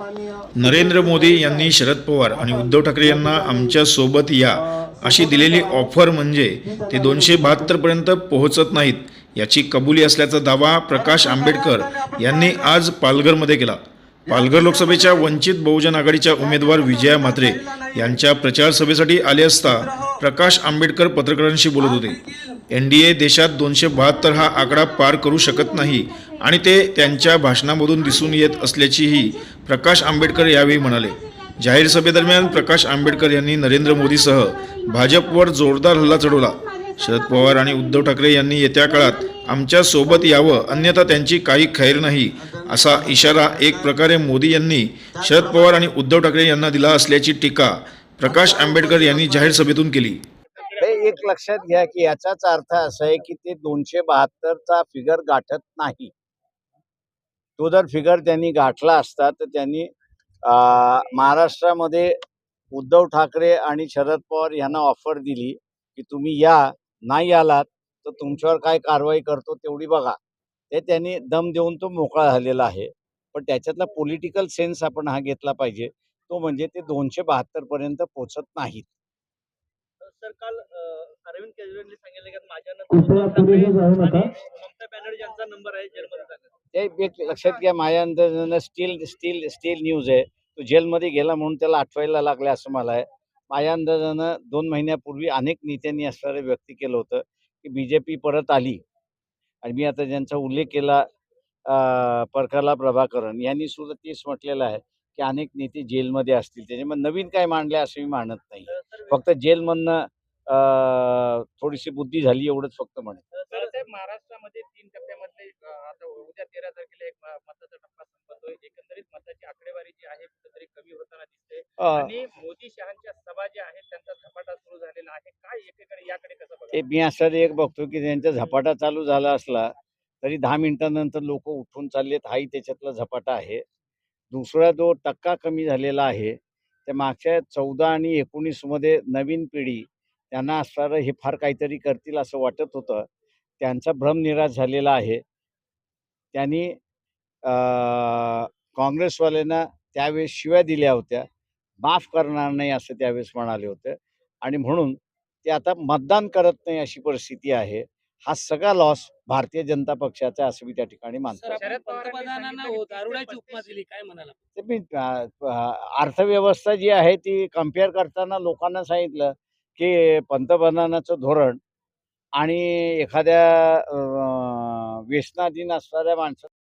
नरेंद्र मोदी यांनी शरद पवार आणि उद्धव ठाकरे यांना आमच्यासोबत या अशी दिलेली ऑफर म्हणजे ते दोनशे बहात्तरपर्यंत पोहोचत नाहीत याची कबुली असल्याचा दावा प्रकाश आंबेडकर यांनी आज पालघरमध्ये केला. पालघर लोकसभेच्या वंचित बहुजन आघाडीच्या उमेदवार विजया म्हात्रे यांच्या प्रचार सभेसाठी आले असता प्रकाश आंबेडकर पत्रकारांशी बोलत होते. एन डी ए देशात दोनशे बहात्तर हा आकडा पार करू शकत नाही आणि ते त्यांच्या भाषणामधून दिसून येत असल्याचीही प्रकाश आंबेडकर यावेळी म्हणाले. जाहीर सभेदरम्यान प्रकाश आंबेडकर यांनी नरेंद्र मोदीसह भाजपवर जोरदार हल्ला चढवला. शरद पवार आणि उद्धव ठाकरे यांनी येत्या काळात आमच्यासोबत यावं अन्यथा त्यांची काही खैर नाही असा इशारा एक प्रकारे मोदी यांनी शरद पवार आणि उद्धव ठाकरे यांना दिला असल्याची टीका प्रकाश आंबेडकर यांनी जाहीर सभेतून केली. हे एक लक्षात घ्या की याचाच अर्थ असा आहे की ते दोनशे बहात्तरचा फिगर गाठत नाही. तो जर फिगर त्यांनी गाठला असता तर त्यांनी महाराष्ट्रामध्ये उद्धव ठाकरे आणि शरद पवार यांना ऑफर दिली की तुम्ही या नाही आलात तर तुमच्यावर काय कारवाई करतो तेवढी बघा. ते त्यांनी दम देऊन तो मोकळा झालेला आहे. पण त्याच्यातला पॉलिटिकल सेन्स आपण हा घेतला पाहिजे. तो म्हणजे ते दोनशे बहात्तरपर्यंत पोचत नाहीत. सर काल अरविंद केजरीवालनी सांगितलं की माझ्या ममता बॅनर्जी यांचा नंबर आहे जेलमध्ये ते एक लक्षात घ्या माझ्या अंदाजानं स्टील स्टील स्टील न्यूज आहे. तो जेलमध्ये गेला म्हणून त्याला आठवायला लागले असं मला आहे. माझ्या अंदाजानं दोन महिन्यापूर्वी अनेक नेत्यांनी असणारे व्यक्त केलं होतं की बी जे पी परत आली. आणि मी आता ज्यांचा उल्लेख केला अं, परकरला प्रभाकरन यांनी सुद्धा तेच म्हटलेलं आहे की अनेक नेते जेलमध्ये असतील. त्याच्यामुळे नवीन काय मांडले असं मी मानत नाही. फक्त जेलमधनं अं, थोडीशी बुद्धी झाली एवढंच फक्त बाळासाहेब महाराष्ट्रामध्ये तीन टप्प्यामधले अ, आता उद्या तेरा तारखेला एक मताचा टप्पा संपतोय एकंदरीत मताची आकडेवारी जी आहे कुठेतरी कमी होताना दिसते. आणि मोदी शहांच्या सभा ज्या आहेत त्यांचा झपाटा सुरू झालेला आहे. काय एकीकडे याकडे कसं मी असं एक बघतो की त्यांचा झपाटा चालू झाला असला तरी दहा मिनिटानंतर लोक उठून चाललेत. हाही त्याच्यातला झपाटा आहे. दुसरा जो टक्का कमी झालेला आहे त्या मागच्या चौदा आणि एकोणीसमध्ये नवीन पिढी त्यांना असणारं हे फार काहीतरी करतील असं वाटत होतं. त्यांचा भ्रमनिराश झालेला आहे. त्यांनी काँग्रेसवाल्यांना त्यावेळेस शिव्या दिल्या होत्या. माफ करणार नाही असं त्यावेळेस म्हणाले होते. आणि म्हणून ते आता मतदान करत नाही अशी परिस्थिती आहे. हा सगळा लॉस भारतीय जनता पक्षाचा असं मी त्या ठिकाणी मानतो. ते मी अर्थव्यवस्था जी आहे ती कंपेअर करताना लोकांना सांगितलं की पंतप्रधानाचं धोरण आणि एखाद्या व्यसनाधीन असणाऱ्या माणसाचं